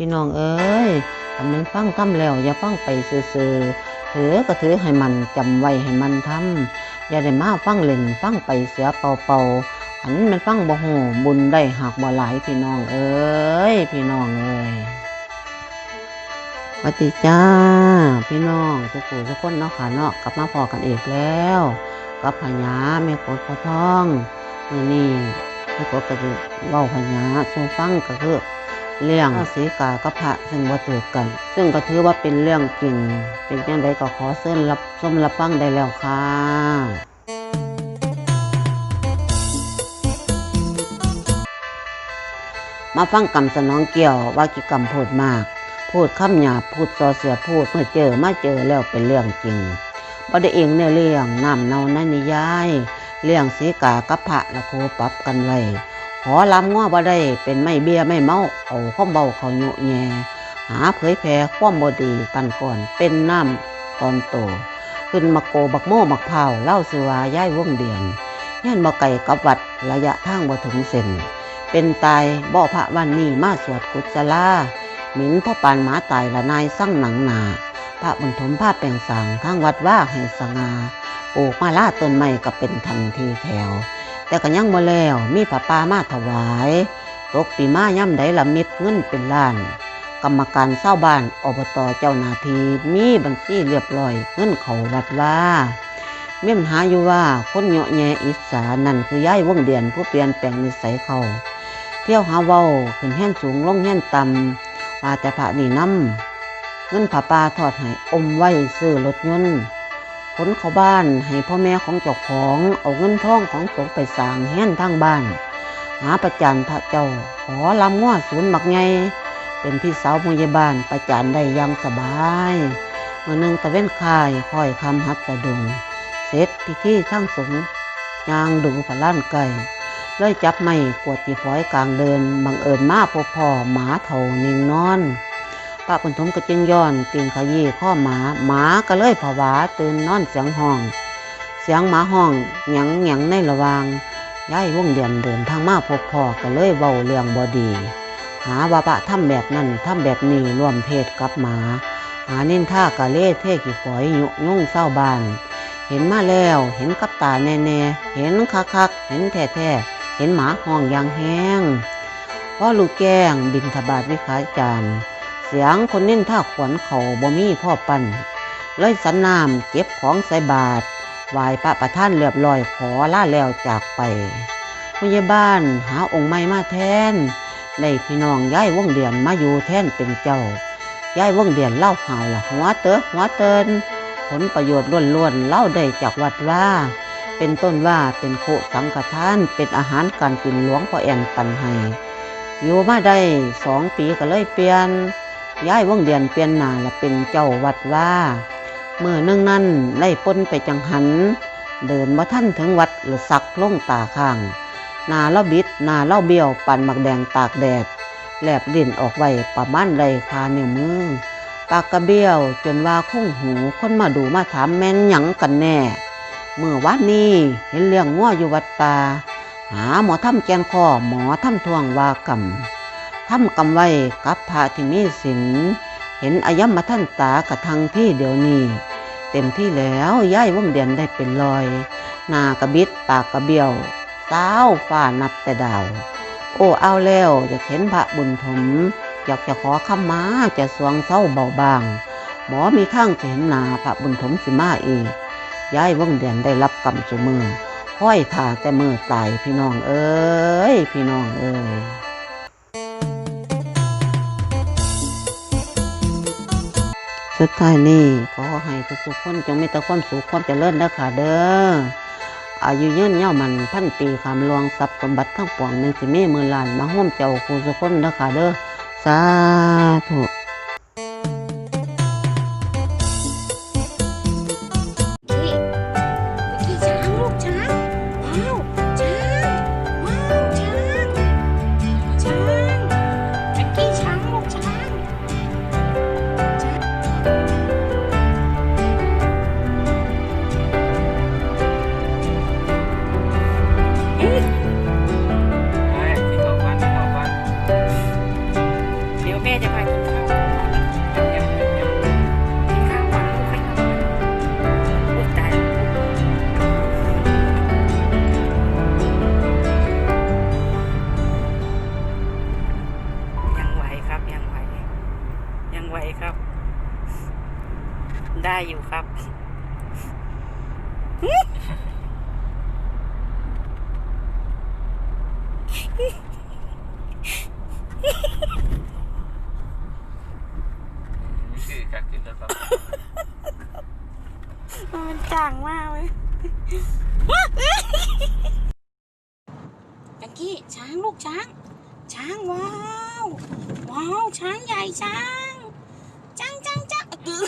พี่น้องเอ้ยอันนึงฟังทำแล้ว อย่าฟังไปซื่อๆถือก็ถือให้มันจำไว้ให้มันทำอย่าได้มาฟังเล่นฟังไปเสียเป่าๆอันมันฟังบ่ฮู้บุญได้หักบ่หลายพี่น้องเอ้ยพี่น้องเอ้ยสวัสดีจ้า พี่น้องทุกผู้ทุกคนเนาะค่ะเนาะกลับมาพอกันอีกแล้วกับพญาแม่กดพอท้องมื่นี้แม่กดก็จะเล่าพญาสู่ฟังก็คือ เรื่องสีกากับพระซึ่งว่าถือกัน ซึ่งก็ถือว่าเป็นเรื่องจริง เป็นยังไงก็ขอเส้นรับชมรับฟังได้แล้วค่ะมาฟังกรรมสนองเกี่ยวว่ากิกรรมพูดมาก พูดคำหยาพูดซอเสียพูดเมื่อเจอมาเจอแล้วเป็นเรื่องจริงบ่ได้เองเนี่ยเรื่องนำเนาในนิยาย เรื่องสีกากับพระละโคปรับกันไว้ อลำง้อบ่ได้เป็นไม่เบี้ยไม่เมาเอาข้อมเบาเขาโยแยหาเผยแผ่ความบดีปันก่อนเป็นน้ำตอนโต ขึ้นมาโกบักโม่บักเผาเล่าสวาย้ายวงเดียนย่านบ่ไก่กับวัดระยะทางบ่ถึงเส้นเป็นตายบ่อพระวันนี้มาสวดกุศลาหมินพ่อปานหมาตายละนายสั่งหนังหนาพระบรรทมผ้าแปลงสางทางวัดว่าให้สงาปลูกมาล่าต้นไม้ก็เป็นทันทีแถว แต่ก็ยังบ่แล้วมีผ้าป่ามาถวาย ตกปีมาย่ำใดละมิดเงินเป็นล้าน กรรมการเศร้าบ้านอบตเจ้าหนาทีมีบัญชีเรียบร้อย เงินเขาวัดว่าเม่มหาอยู่ว่าคนเหาะแยอิสานั่นคือย่ายวงเดียนผู้เปลี่ยนแปลงนิสัยเขาเที่ยวหาเว้าขึ้นแห้นสูงลงแห้นต่ำว่าแต่พระนี่น้ำเงินผ้าป่าทอดให้อมไว้ซื้อรถยนต์ ขนเข้าบ้านให้พ่อแม่ของเจ้าของเอาเงินทองของตกไปสร้างแห้นทางบ้าน หาประจันพระเจ้า ขอลำง้อศูนย์บักไงเป็นพี่สาวพยาบาลประจันได้ยังสบายเมื่อหนึงตะเว้นคายคอยคำฮัดสะดุงเสร็จพิธีทั้งสงยางดูผล้านไก่เลยจับไม่กวดจีฝอยกลางเดินบังเอิญมาพบพ่อหมาเถานิ่งนอน ป้าปนทมก็จึงย้อนตีนขยี้ข้อหมาหมาก็เลยผวาตื่นนอนเสียงห้อง เสียงหมาห้องหยังหยังในระวางย้ายวงเดือนเดินทางมาพบพ่อก็เลยเบาเรื่องบอดี หาว่าปะทำแบบนั้นทำแบบนี้รวมเพศกับหมา หาเนินท่ากะเล่เทกี่ฝอยยุยุ่งเศร้าบาน เห็นมาแล้วเห็นกับตาแน่ๆเห็นคักๆเห็นแท้ๆเห็นหมาห้องอย่างแห้งพ่อลูกแก้งบินทบาทวิขาจาน เสียงคนเน้นท่าขวัญเขาบ่มีพ่อปั่นเลยสันน้ำเก็บของใส่บาทไหวพระประท่านเรียบร้อยขอล่าแล้วจากไปพยาบ้านหาองค์ใหม่มาแทนได้พี่น้องย้ายวงเดียนมาอยู่แทนเป็นเจ้าย้ายวงเดียนเล่าข่าวละหัวเตอะหัวเตินผลประโยชน์ล้วนๆเล่าได้จากวัดว่า เป็นต้นว่าเป็นโคสังฆทานเป็นอาหารการกินหลวงพ่อแอนปันให้อยู่มาได้สองปีก็เลยเปลี่ยน ย้ายวงเดียนเปลี่ยนนาและเป็นเจ้าวัดว่าเมื่อนึ่งนั้นไล่ป้นไปจังหัน เดินมาท่านถึงวัดหรือสักลงตาข้าง นาเล่าบิดนาเล่าเบี้ยวปั่นหมักแดงตากแดดแลบลิ้นออกไว้ประมาณไรคานิ้วมือปากกระเบี้ยวจนว่าคุ้งหูคนมาดูมาถามแม่นหยังกันแน่ เมื่อวันนี้เห็นเลี้ยงงัวอยู่วัดป่าหาหมอทำแกนคอหมอทำทวงวากรรม ทำกรรมไว้กับพระที่มีศีลเห็นอายมมาท่านตากระทังที่เดี๋ยวนี้ เต็มที่แล้วย้ายวงเดียนได้เป็นรอยหน้ากระบิดปากกระเบี้ยวเต้าฝ้านับแต่ดาว โอ้เอาแล้วอยากเห็นพระบุญถมอยากจะขอข้ามาจะสวงเศร้าเบาบาง หมอมีข้างจะเห็นหนาพระบุญถมสิมาอีกย้ายวงเดือนได้รับกรรมจุมือห้อยถ่าแต่มือตายพี่น้องเอ้ยพี่น้องเอ้ย สุดท้ายนี้ขอให้ทุกคนจงมีแต่ความสุขความเจริญนะค่ะเด้ออายุยืนยามันพันปีคำลวงทรัพย์สมบัติทั้งปวงหนึ่งสิมีมือลานมาห่วมเจ้าครูสุคนนะค่ะเด้อสาธุ ครับ นี่คือการกินรถบัสมันจางมากเลยจักกี้ช้างลูกช้าง ช้างว้าว ว้าว ช้างใหญ่ช้าง ช้างช้างช้างเออ